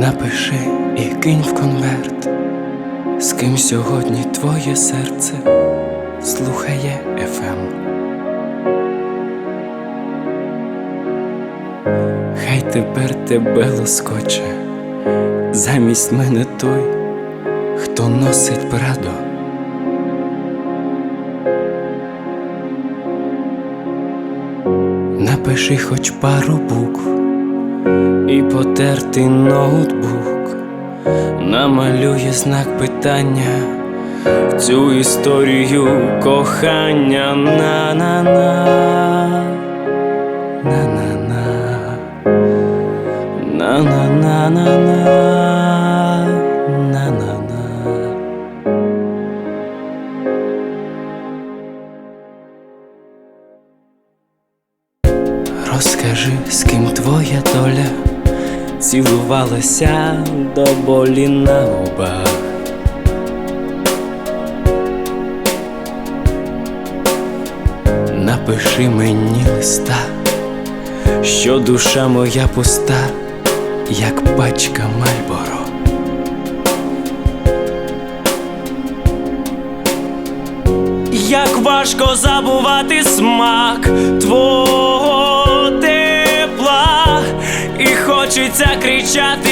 Напиши і кинь в конверт, з ким сьогодні твоє серце слухає Ем. ефем. Хай тепер тебе лоскоче, замість мене той, хто носить прадо. Напиши хоч пару букв і потертий ноутбук намалює знак питання. В цю історію кохання на-на-на, на-на-на, Розкажи, з ким твоя доля цілувалася до болі на губах. Напиши мені листа, що душа моя пуста, як пачка Мальборо. Як важко забувати смак твого кричати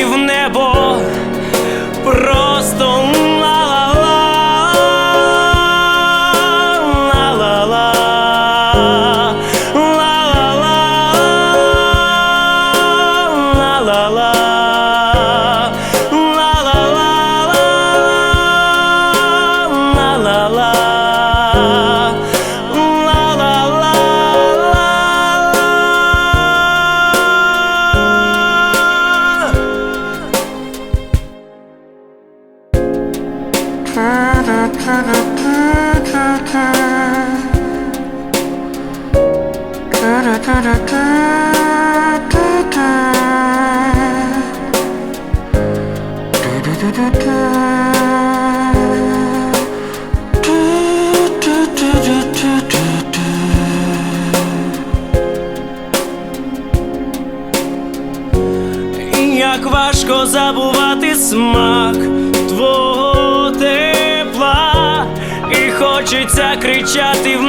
Як важко забувати смак хочеться кричати в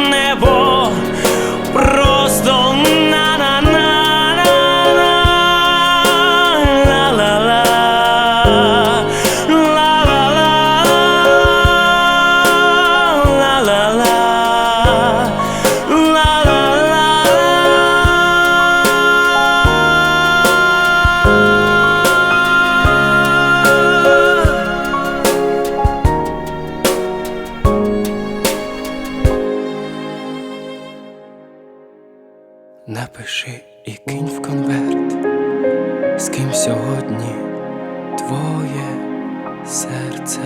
Напиши і кинь в конверт, з ким сьогодні твоє серце.